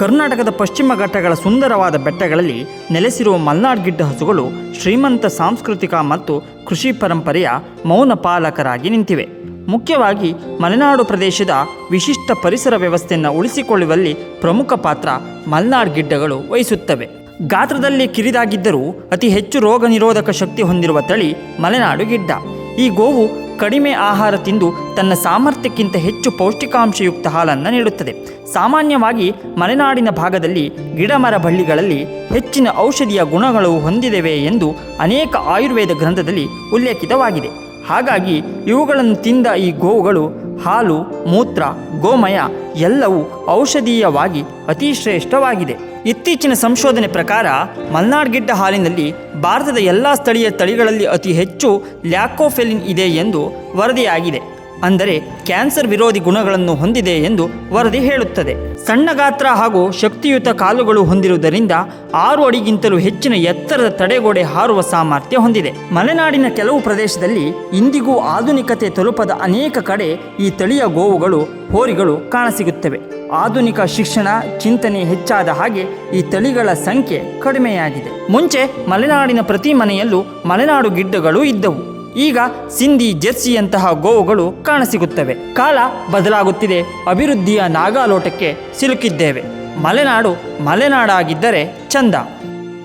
ಕರ್ನಾಟಕದ ಪಶ್ಚಿಮ ಘಟ್ಟಗಳ ಸುಂದರವಾದ ಬೆಟ್ಟಗಳಲ್ಲಿ ನೆಲೆಸಿರುವ ಮಲ್ನಾಡ್ ಗಿಡ್ಡ ಹಸುಗಳು ಶ್ರೀಮಂತ ಸಾಂಸ್ಕೃತಿಕ ಮತ್ತು ಕೃಷಿ ಪರಂಪರೆಯ ಮೌನ ಪಾಲಕರಾಗಿ ನಿಂತಿವೆ. ಮುಖ್ಯವಾಗಿ ಮಲೆನಾಡು ಪ್ರದೇಶದ ವಿಶಿಷ್ಟ ಪರಿಸರ ವ್ಯವಸ್ಥೆಯನ್ನು ಉಳಿಸಿಕೊಳ್ಳುವಲ್ಲಿ ಪ್ರಮುಖ ಪಾತ್ರ ಮಲ್ನಾಡ್ ಗಿಡ್ಡಗಳು ವಹಿಸುತ್ತವೆ. ಗಾತ್ರದಲ್ಲಿ ಕಿರಿದಾಗಿದ್ದರೂ ಅತಿ ಹೆಚ್ಚು ರೋಗ ನಿರೋಧಕ ಶಕ್ತಿ ಹೊಂದಿರುವ ತಳಿ ಮಲೆನಾಡು ಗಿಡ್ಡ. ಈ ಗೋವು ಕಡಿಮೆ ಆಹಾರ ತಿಂದು ತನ್ನ ಸಾಮರ್ಥ್ಯಕ್ಕಿಂತ ಹೆಚ್ಚು ಪೌಷ್ಟಿಕಾಂಶಯುಕ್ತ ಹಾಲನ್ನು ನೀಡುತ್ತದೆ. ಸಾಮಾನ್ಯವಾಗಿ ಮಲೆನಾಡಿನ ಭಾಗದಲ್ಲಿ ಗಿಡಮರ ಬಳ್ಳಿಗಳಲ್ಲಿ ಹೆಚ್ಚಿನ ಔಷಧಿಯ ಗುಣಗಳು ಹೊಂದಿದೆವೆ ಎಂದು ಅನೇಕ ಆಯುರ್ವೇದ ಗ್ರಂಥದಲ್ಲಿ ಉಲ್ಲೇಖಿತವಾಗಿದೆ. ಹಾಗಾಗಿ ಇವುಗಳನ್ನು ತಿಂದ ಈ ಗೋವುಗಳು ಹಾಲು, ಮೂತ್ರ, ಗೋಮಯ ಎಲ್ಲವೂ ಔಷಧೀಯವಾಗಿ ಅತಿ ಶ್ರೇಷ್ಠವಾಗಿದೆ ಇತ್ತೀಚಿನ ಸಂಶೋಧನೆ ಪ್ರಕಾರ ಮಲ್ನಾಡ್ ಗಿಡ್ಡ ಹಾಲಿನಲ್ಲಿ ಭಾರತದ ಎಲ್ಲ ಸ್ಥಳೀಯ ತಳಿಗಳಲ್ಲಿ ಅತಿ ಹೆಚ್ಚು ಲ್ಯಾಕೋಫೆಲಿನ್ ಇದೆ ಎಂದು ವರದಿಯಾಗಿದೆ. ಅಂದರೆ ಕ್ಯಾನ್ಸರ್ ವಿರೋಧಿ ಗುಣಗಳನ್ನು ಹೊಂದಿದೆ ಎಂದು ವರದಿ ಹೇಳುತ್ತದೆ. ಸಣ್ಣ ಗಾತ್ರ ಹಾಗೂ ಶಕ್ತಿಯುತ ಕಾಲುಗಳು ಹೊಂದಿರುವುದರಿಂದ ಆರು ಅಡಿಗಿಂತಲೂ ಹೆಚ್ಚಿನ ಎತ್ತರದ ತಡೆಗೋಡೆ ಹಾರುವ ಸಾಮರ್ಥ್ಯ ಹೊಂದಿದೆ. ಮಲೆನಾಡಿನ ಕೆಲವು ಪ್ರದೇಶದಲ್ಲಿ ಇಂದಿಗೂ ಆಧುನಿಕತೆ ತಲುಪದ ಅನೇಕ ಕಡೆ ಈ ತಳಿಯ ಗೋವುಗಳು, ಹೋರಿಗಳು ಕಾಣಸಿಗುತ್ತವೆ. ಆಧುನಿಕ ಶಿಕ್ಷಣ, ಚಿಂತನೆ ಹೆಚ್ಚಾದ ಹಾಗೆ ಈ ತಳಿಗಳ ಸಂಖ್ಯೆ ಕಡಿಮೆಯಾಗಿದೆ. ಮುಂಚೆ ಮಲೆನಾಡಿನ ಪ್ರತಿ ಮನೆಯಲ್ಲೂ ಮಲೆನಾಡು ಗಿಡ್ಡಗಳು ಇದ್ದವು. ಈಗ ಸಿಂಧಿ ಜೆರ್ಸಿಯಂತಹ ಗೋವುಗಳು ಕಾಣಸಿಗುತ್ತವೆ. ಕಾಲ ಬದಲಾಗುತ್ತಿದೆ. ಅಭಿವೃದ್ಧಿಯ ನಾಗಾಲೋಟಕ್ಕೆ ಸಿಲುಕಿದ್ದೇವೆ. ಮಲೆನಾಡು ಮಲೆನಾಡಾಗಿದ್ದರೆ ಚಂದ.